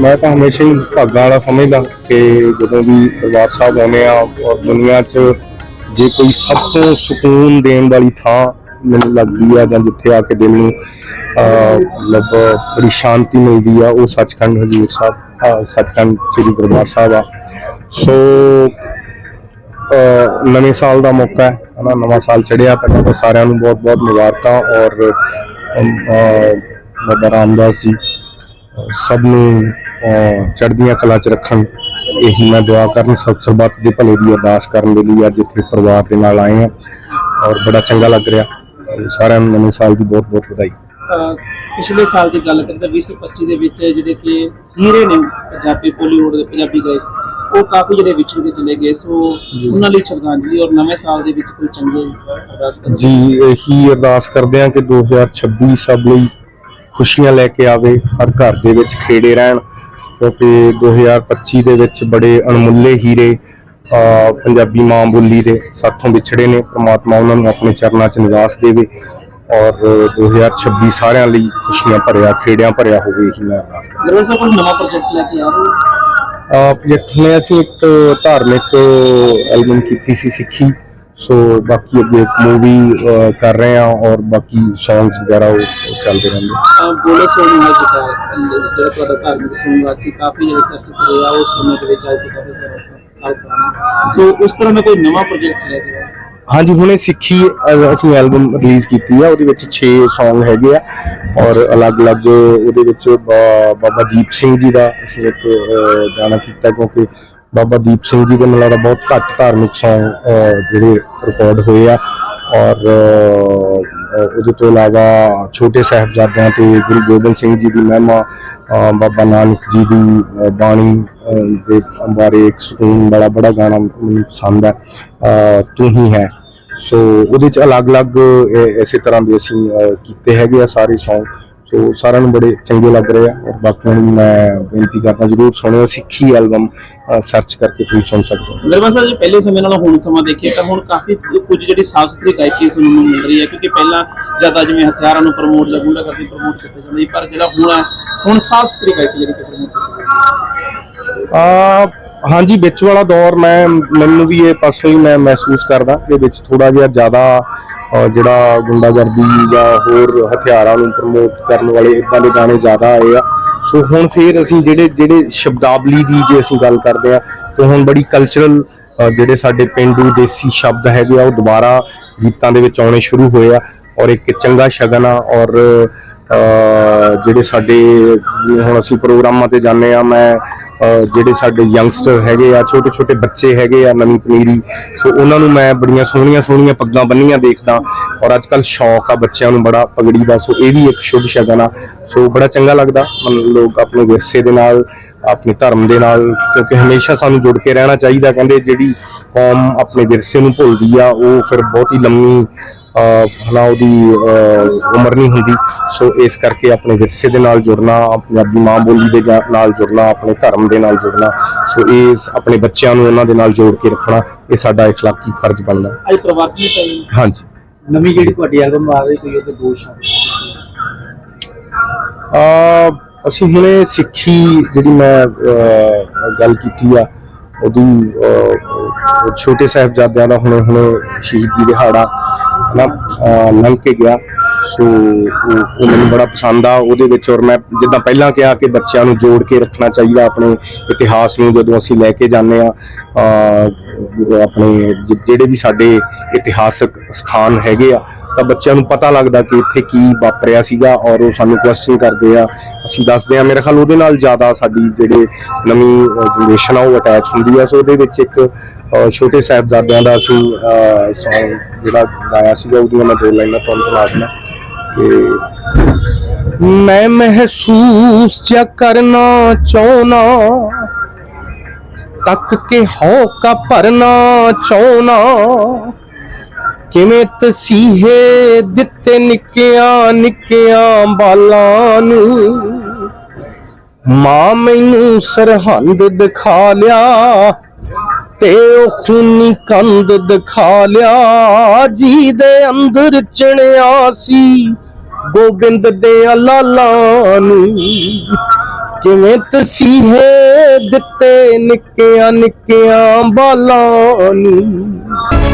ਮੈਂ ਤਾਂ ਹਮੇਸ਼ਾ ਹੀ ਭਾਗਾਂ ਵਾਲਾ ਸਮਝਦਾ ਕਿ ਜਦੋਂ ਵੀ ਦਰਬਾਰ ਸਾਹਿਬ ਆਉਂਦੇ ਆ ਔਰ ਦੁਨੀਆ 'ਚ ਜੇ ਕੋਈ ਸਭ ਤੋਂ ਸਕੂਨ ਦੇਣ ਵਾਲੀ ਥਾਂ ਮੈਨੂੰ ਲੱਗਦੀ ਆ ਜਾਂ ਜਿੱਥੇ ਆ ਕੇ ਦਿਲ ਨੂੰ ਮਤਲਬ ਬੜੀ ਸ਼ਾਂਤੀ ਮਿਲਦੀ ਆ, ਉਹ ਸੱਚਖੰਡ ਹਜੂਰ ਸਾਹਿਬ ਸੱਚਖੰਡ ਸ੍ਰੀ ਦਰਬਾਰ ਸਾਹਿਬ ਆ। ਸੋ ਨਵੇਂ ਸਾਲ ਦਾ ਮੌਕਾ ਹੈ, ਹਨਾ, ਨਵਾਂ ਸਾਲ ਚੜਿਆ ਪਹਿਲਾਂ ਤਾਂ ਸਾਰਿਆਂ ਨੂੰ ਬਹੁਤ ਬਹੁਤ ਮੁਬਾਰਕਾਂ ਔਰ ਬਾਬਾ ਰਾਮਦਾਸ ਜੀ ਸਭ ਨੂੰ ਚੜ੍ਹਦੀਆਂ ਕਲਾ ਚ ਰੱਖਣ। ਇਹੀ ਮੈਂ ਦੁਆ ਕਰਨ ਸਭ ਸਰਬੱਤ ਦੇ ਭਲੇ ਦੀ ਅਰਦਾਸ ਕਰਨ ਦੇ ਲਈ ਅੱਜ ਇੱਥੇ ਪਰਿਵਾਰ ਦੇ ਨਾਲ ਆਏ ਹਾਂ ਔਰ ਬੜਾ ਚੰਗਾ ਲੱਗ ਰਿਹਾ। ਸਾਰਿਆਂ ਨੂੰ ਨਵੇਂ ਸਾਲ ਦੀ ਬਹੁਤ ਬਹੁਤ ਵਧਾਈ। ਪਿਛਲੇ ਸਾਲ ਦੀ ਗੱਲ ਕਰਦੇ 2025 ਦੇ ਵਿੱਚ ਜਿਹੜੇ ਕਿ ਹੀਰੇ ਨੇ ਪੰਜਾਬੀ ਬਾਲੀਵੁੱਡ ਦੇ ਪੰਜਾਬੀ ਗਾਇਕ ਉਹ ਕਾਫੀ ਜਿਹੜੇ ਵਿਛੜ ਕੇ ਚਲੇ ਗਏ। ਸੋ ਉਹਨਾਂ ਲਈ ਸ਼ਰਧਾਂਜਲੀ ਔਰ ਨਵੇਂ ਸਾਲ ਦੇ ਵਿੱਚ ਕੋਈ ਚੰਗੇ ਅਰਦਾਸ ਕਰਦੇ ਜੀ ਇਹੀ ਅਰਦਾਸ ਕਰਦੇ ਹਾਂ ਕਿ 2026 ਸਭ ਲਈ ਖੁਸ਼ੀਆਂ ਲੈ ਕੇ ਆਵੇ ਹਰ ਘਰ ਦੇ ਵਿੱਚ ਖੇੜੇ ਰਹਿਣ ਕਿਉਂਕਿ 2025 ਦੇ ਵਿੱਚ ਬੜੇ ਅਣਮੁੱਲੇ ਹੀਰੇ ਪੰਜਾਬੀ ਮਾਂ ਬੋਲੀ ਦੇ ਸਾਥੋਂ ਵਿਛੜੇ ਨੇ ਪ੍ਰਮਾਤਮਾ ਉਹਨਾਂ ਨੂੰ ਆਪਣੇ ਚਰਨਾਂ 'ਚ ਨਿਵਾਸ ਦੇਵੇ ਔਰ 2026 ਸਾਰਿਆਂ ਲਈ ਖੁਸ਼ੀਆਂ ਭਰਿਆ ਖੇੜਿਆਂ ਭਰਿਆ ਹੋਵੇ ਇਹੀ ਮੈਂ ਅਰਦਾਸ ਕਰਦਾ। ਗਰਵਨ ਸਾਹਿਬ ਕੋਈ ਨਵਾਂ ਪ੍ਰੋਜੈਕਟ ਲੈ ਕੇ ਆ ਰਹੇ ਹੋ? ਅਹ ਪ੍ਰੋਜੈਕਟ ਨੇ ਅਸੀਂ ਇੱਕ ਧਾਰਮਿਕ ਐਲਬਮ ਕੀਤੀ ਸੀ ਸਿੱਖੀ। ਸੋ ਬਾਕੀ ਅੱਗੇ ਮੂਵੀ ਕਰ ਰਹੇ ਹਾਂ ਔਰ ਬਾਕੀ ਸੌਂਗਸ ਵਗੈਰਾ ਉਹ ਚੱਲਦੇ ਰਹਿੰਦੇ। ਬੋਲੇ ਸੋਨ ਨਾਲ ਜਿਹਾ ਜਿਹੜਾ ਤੁਹਾਡਾ ਧਾਰਮਿਕ ਸੌਂਗ ਆ ਸੀ ਕਾਫੀ ਜਿਹੜੇ ਚਰਚਿਤ ਰਿਹਾ ਉਸ ਸਮੇਂ ਦੇ ਵਿੱਚ ਅੱਜ ਕਾਫੀ ਸਾਲ ਪੁਰਾਣਾ। ਸੋ ਉਸ ਤਰ੍ਹਾਂ ਦਾ ਕੋਈ ਨਵਾਂ ਪ੍ਰੋਜੈਕਟ ਲੈ ਕੇ ਹਾਂਜੀ ਹੁਣੇ ਸਿੱਖੀ ਅਸੀਂ ਐਲਬਮ ਰਿਲੀਜ਼ ਕੀਤੀ ਆ ਉਹਦੇ ਵਿੱਚ 6 Song ਹੈਗੇ ਆ ਔਰ ਅਲੱਗ-ਅਲੱਗ ਉਹਦੇ ਵਿੱਚ ਬਾਬਾ ਦੀਪ ਸਿੰਘ ਜੀ ਦਾ ਅਸੀਂ ਇੱਕ ਗਾਣਾ ਕੀਤਾ ਕਿਉਂਕਿ ਬਾਬਾ ਦੀਪ ਸਿੰਘ ਜੀ ਦੇ ਮੈਨੂੰ ਲੱਗਦਾ ਬਹੁਤ ਘੱਟ ਧਾਰਮਿਕ ਸੌਂਗ ਜਿਹੜੇ ਰਿਕਾਰਡ ਹੋਏ ਆ। ਔਰ ਉਹਦੇ ਤੋਂ ਇਲਾਵਾ ਛੋਟੇ ਸਾਹਿਬਜ਼ਾਦਿਆਂ ਤੇ ਗੁਰੂ ਗੋਬਿੰਦ ਸਿੰਘ ਜੀ ਦੀ ਮਹਿਮਾ ਬਾਬਾ ਨਾਨਕ ਜੀ ਦੀ ਬਾਣੀ ਦੇ ਬਾਰੇ ਇੱਕ ਸਕੂਨ ਬੜਾ ਬੜਾ ਗਾਣਾ ਮੈਨੂੰ ਪਸੰਦ ਹੈ। ਤੂੰ ਹੀ ਹੈ। ਸੋ ਉਹਦੇ ਚ ਅਲੱਗ-ਅਲੱਗ ਇਸੇ ਤਰ੍ਹਾਂ ਦੇ ਅਸੀਂ ਕੀਤੇ ਹੈਗੇ ਆ ਸਾਰੇ ਸੌਂਗ ਸੋ ਸਾਰਿਆਂ ਨੂੰ ਬੜੇ ਚੰਗੇ ਲੱਗ ਰਹੇ ਆ ਔਰ ਬਾਕੀਆਂ ਨੂੰ ਮੈਂ ਬੇਨਤੀ ਕਰਦਾ ਜਰੂਰ ਸੁਣਿਓ ਸਿੱਖੀ ਐਲਬਮ ਸਰਚ ਕਰਕੇ ਤੁਸੀਂ ਸੁਣ ਸਕਦੇ ਹੋ। ਗਰਮਾ ਸਾਹਿਬ ਜੀ ਪਹਿਲੇ ਸਮੇਂ ਨਾਲੋਂ ਹੁਣ ਸਮਾਂ ਦੇਖੀਏ ਤਾਂ ਹੁਣ ਕਾਫੀ ਕੁਝ ਜਿਹੜੀ ਸਾਫ਼ ਸੁਥਰੀ ਗਾਇਕੀ ਸੁਣਨ ਨੂੰ ਮਿਲ ਰਹੀ ਹੈ ਕਿਉਂਕਿ ਪਹਿਲਾਂ ਜ਼ਿਆਦਾ ਜਿਵੇਂ ਹਥਿਆਰਾਂ ਨੂੰ ਪ੍ਰਮੋਟ ਜਾਂ ਗੁੰਡਾ ਕਰਦੀ ਪ੍ਰਮੋਟ ਕੀਤਾ ਜਾਂਦਾ ਸੀ ਪਰ ਜਿਹੜਾ ਹੁਣ ਹੁਣ ਸਾਫ਼ ਸੁਥਰੀ ਗਾਇਕੀ ਜਿਹੜੀ ਕਿ ਪ੍ਰਮੋਟ ਕੀਤੀ ਆ ਹਾਂਜੀ, ਵਿੱਚ ਵਾਲਾ ਦੌਰ ਮੈਂ, ਮੈਨੂੰ ਵੀ ਇਹ ਪਰਸਨਲੀ ਮੈਂ ਮਹਿਸੂਸ ਕਰਦਾ ਕਿ ਵਿੱਚ ਥੋੜਾ ਜਿਹਾ ਜ਼ਿਆਦਾ ਜਿਹੜਾ ਗੁੰਡਾਗਰਦੀ ਜਾਂ ਹੋਰ ਹਥਿਆਰਾਂ ਨੂੰ ਪ੍ਰਮੋਟ ਕਰਨ ਵਾਲੇ ਇਦਾਂ ਦੇ ਗਾਣੇ ਜ਼ਿਆਦਾ ਆਏ ਆ। ਸੋ ਹੁਣ ਫੇਰ ਅਸੀਂ ਜਿਹੜੇ ਜਿਹੜੇ ਸ਼ਬਦਾਵਲੀ ਦੀ ਜੇ ਅਸੀਂ ਗੱਲ ਕਰਦੇ ਆ, ਤੇ ਹੁਣ ਬੜੀ ਕਲਚਰਲ ਜਿਹੜੇ ਸਾਡੇ ਪਿੰਡੂ ਦੇਸੀ ਸ਼ਬਦ ਹੈਗੇ ਆ, ਉਹ ਦੁਬਾਰਾ ਗੀਤਾਂ ਦੇ ਵਿੱਚ ਆਉਣੇ ਸ਼ੁਰੂ ਹੋਏ ਆ ਔਰ ਇੱਕ ਚੰਗਾ ਸ਼ਗਨ ਆ ਔਰ ਜਿਹੜੇ ਸਾਡੇ, ਹੁਣ ਅਸੀਂ ਪ੍ਰੋਗਰਾਮਾਂ ਤੇ ਜਾਂਦੇ ਆ ਮੈਂ ਜਿਹੜੇ ਸਾਡੇ ਯੰਗਸਟਰ ਹੈਗੇ ਆ ਛੋਟੇ ਛੋਟੇ ਬੱਚੇ ਹੈਗੇ ਆ, ਨਵੀਂ ਪਨੀਰੀ, ਸੋ ਉਹਨਾਂ ਨੂੰ ਮੈਂ ਬੜੀਆਂ ਸੋਹਣੀਆਂ ਸੋਹਣੀਆਂ ਪੱਗਾਂ ਬੰਨੀਆਂ ਦੇਖਦਾ ਔਰ ਅੱਜ ਕੱਲ ਸ਼ੌਕ ਆ ਬੱਚਿਆਂ ਨੂੰ ਬੜਾ ਪਗੜੀ ਦਾ ਸੋ ਇਹ ਵੀ ਇੱਕ ਸ਼ੁਭ ਸ਼ਗਨ ਆ। ਸੋ ਬੜਾ ਚੰਗਾ ਲੱਗਦਾ, ਮਨ ਲੋਕ ਆਪਣੇ ਵਿਰਸੇ ਦੇ ਨਾਲ, ਆਪਣੇ ਧਰਮ ਦੇ ਨਾਲ, ਕਿਉਂਕਿ ਹਮੇਸ਼ਾ ਸਾਨੂੰ ਜੁੜ ਕੇ ਰਹਿਣਾ ਚਾਹੀਦਾ, ਕਹਿੰਦੇ ਜਿਹੜੀ ਕੌਮ ਆਪਣੇ ਵਿਰਸੇ ਨੂੰ ਭੁੱਲਦੀ ਆ, ਉਹ ਫਿਰ ਬਹੁਤ ਹੀ ਲੰਮੀ ਹਨਾ ਉਹਦੀ ਉਮਰ ਨਹੀਂ ਹੁੰਦੀ। ਸੋ ਇਸ ਕਰਕੇ ਆਪਣੇ ਵਿਰਸੇ ਦੇ ਨਾਲ ਜੁੜਨਾ ਪੰਜਾਬੀ ਮਾਂ ਬੋਲੀ ਦੇ ਨਾਲ ਜੁੜਨਾ ਆਪਣੇ ਧਰਮ ਦੇ ਨਾਲ ਜੁੜਨਾ ਸੋ ਇਹ ਆਪਣੇ ਬੱਚਿਆਂ ਨੂੰ ਉਹਨਾਂ ਦੇ ਨਾਲ ਜੋੜ ਕੇ ਰੱਖਣਾ ਇਹ ਸਾਡਾ ਇਖਲਾਕੀ ਫਰਜ਼ ਬਣਦਾ। ਅੱਜ ਪ੍ਰਵਾਸ ਹਾਂਜੀ। ਨਵੀਂ ਜਿਹੜੀ ਤੁਹਾਡੀ ਐਲਬਮ ਆ ਰਹੀ ਕੋਈ ਉਹਦੇ ਦੋ ਸ਼ਬਦ ਅਹ ਅਸੀਂ ਹੁਣੇ ਸਿੱਖੀ ਜਿਹੜੀ ਮੈਂ ਗੱਲ ਕੀਤੀ ਆ ਉਹਦੀ ਛੋਟੇ ਸਾਹਿਬਜ਼ਾਦਿਆਂ ਦਾ ਹੁਣੇ ਹੁਣੇ ਸ਼ਹੀਦੀ ਦਿਹਾੜਾ ਲੰਘ ਕੇ ਗਿਆ। ਸੋ, ਉਹ ਮੈਨੂੰ ਬੜਾ ਪਸੰਦ ਆ। ਉਹਦੇ ਵਿੱਚ ਔਰ ਮੈਂ ਜਿੱਦਾਂ ਪਹਿਲਾਂ ਕਿਹਾ ਕਿ ਬੱਚਿਆਂ ਨੂੰ ਜੋੜ ਕੇ ਰੱਖਣਾ ਚਾਹੀਦਾ ਆਪਣੇ ਇਤਿਹਾਸ ਨੂੰ ਜਦੋਂ ਅਸੀਂ ਲੈ ਕੇ ਜਾਂਦੇ ਆ ਆਪਣੇ ਜ- ਜਿਹੜੇ ਵੀ ਸਾਡੇ ਇਤਿਹਾਸਕ ਸਥਾਨ ਹੈਗੇ ਆ ਤਾਂ ਬੱਚਿਆਂ ਨੂੰ ਪਤਾ ਲੱਗਦਾ ਕਿ ਇੱਥੇ ਕੀ ਵਾਪਰਿਆ ਸੀਗਾ ਔਰ ਉਹ ਸਾਨੂੰ ਕੁਐਸਚਨ ਕਰਦੇ ਆ। ਅਸੀਂ ਦੱਸਦੇ ਆ ਮੇਰੇ ਖਿਆਲ ਉਹਦੇ ਨਾਲ ਜ਼ਿਆਦਾ ਸਾਡੀ ਜਿਹੜੇ ਨਵੀਂ ਜਨਰੇਸ਼ਨ ਆ ਉਹ ਅਟੈਚ ਹੁੰਦੀ ਆ। ਸੋ ਉਹਦੇ ਵਿੱਚ ਇੱਕ ਅਹ, ਛੋਟੇ ਸਾਹਿਬਜ਼ਾਦਿਆਂ ਦਾ ਅਸੀਂ ਸੌਂਗ ਜਿਹੜਾ ਗਾਇਆ ਸੀਗਾ ਉਹਦੀਆਂ ਮੈਂ ਦੋ ਲਾਈਨਾਂ ਤੁਹਾਨੂੰ ਸੁਣਾ ਦਿੰਦਾ। ਕਿ ਮੈਂ ਮਹਿਸੂਸ ਚ ਕਰਨਾ ਚਾਹਣਾ ਤੱਕ ਕੇ ਹੌਕਾ ਭਰਨਾ ਚਾਹਣਾ ਕਿਵੇਂ ਤਸੀਹੇ ਦਿੱਤੇ ਨਿੱਕਿਆਂ ਨਿੱਕਿਆਂ ਬਾਲਾਂ ਨੂੰ। ਮਾਂ ਮੈਨੂੰ ਸਰਹੰਦ ਦਿਖਾ ਲਿਆ, ਤੇ ਉਹ ਖੂਨੀ ਕੰਧ ਦਿਖਾ ਲਿਆ। ਜੀ ਦੇ ਅੰਦਰ ਚਿਣਿਆ ਸੀ ਗੋਬਿੰਦ ਦੇ ਲਾਲਾਂ ਨੂੰ। ਜਿਵੇਂ ਤਸੀਹੇ ਦਿੱਤੇ ਨਿੱਕਿਆਂ ਨਿੱਕਿਆਂ ਬਾਲਾਂ ਨੂੰ।